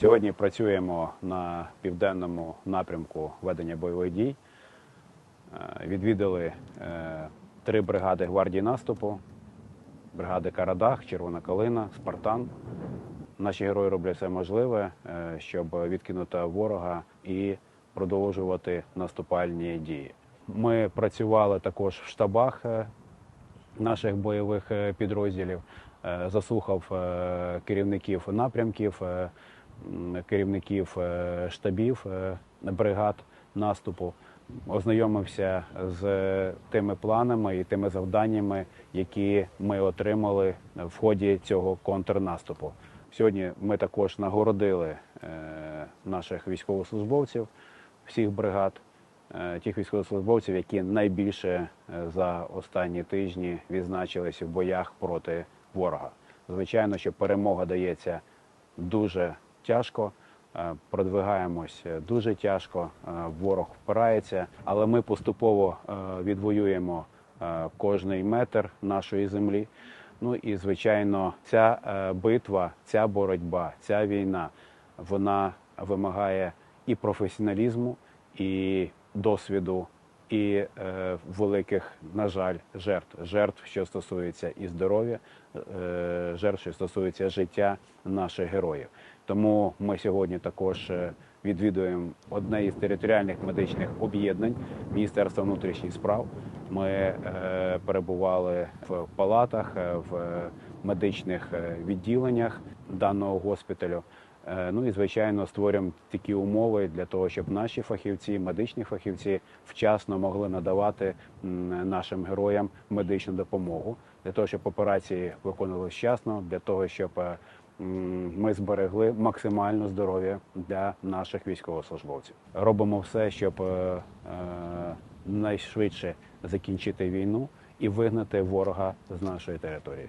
Сьогодні працюємо на південному напрямку ведення бойових дій. Е, Відвідали е, три бригади гвардії наступу: бригади Карадах, Червона Калина, Спартан. Наші герої роблять все можливе, е, щоб відкинути ворога і продовжувати наступальні дії. Ми працювали також в штабах наших бойових підрозділів, заслухав керівників напрямків, керівників е, штабів е, бригад наступу, ознайомився з тими планами і тими завданнями, які ми отримали в ході цього контрнаступу. Сьогодні ми також нагородили е, наших військовослужбовців всіх бригад тих військовослужбовців, які найбільше за останні тижні відзначилися в боях проти ворога. Звичайно, що перемога дається дуже тяжко, е, продвигаємось дуже тяжко, е, ворог впирається, але ми поступово е, відвоюємо кожний метр нашої землі. Ну і звичайно, ця битва, ця боротьба, ця війна, вона вимагає і професіоналізму, і досвіду, і великих, на жаль, жертв. Жертв, що стосується і здоров'я, жертв, що стосується життя наших героїв. Тому ми сьогодні також е, відвідуємо одне із територіальних медичних об'єднань Міністерства внутрішніх справ. Ми е, перебували в палатах, е, в медичних відділеннях даного госпіталю. Е, Ну і звичайно створюємо такі умови для того, щоб наші фахівці, медичні фахівці, вчасно могли надавати нашим героям медичну допомогу для того, щоб операції виконувалися вчасно, для того, щоб е, ми зберегли максимально здоров'я для наших військовослужбовців. Робимо все, щоб е, найшвидше закінчити війну і вигнати ворога з нашої території.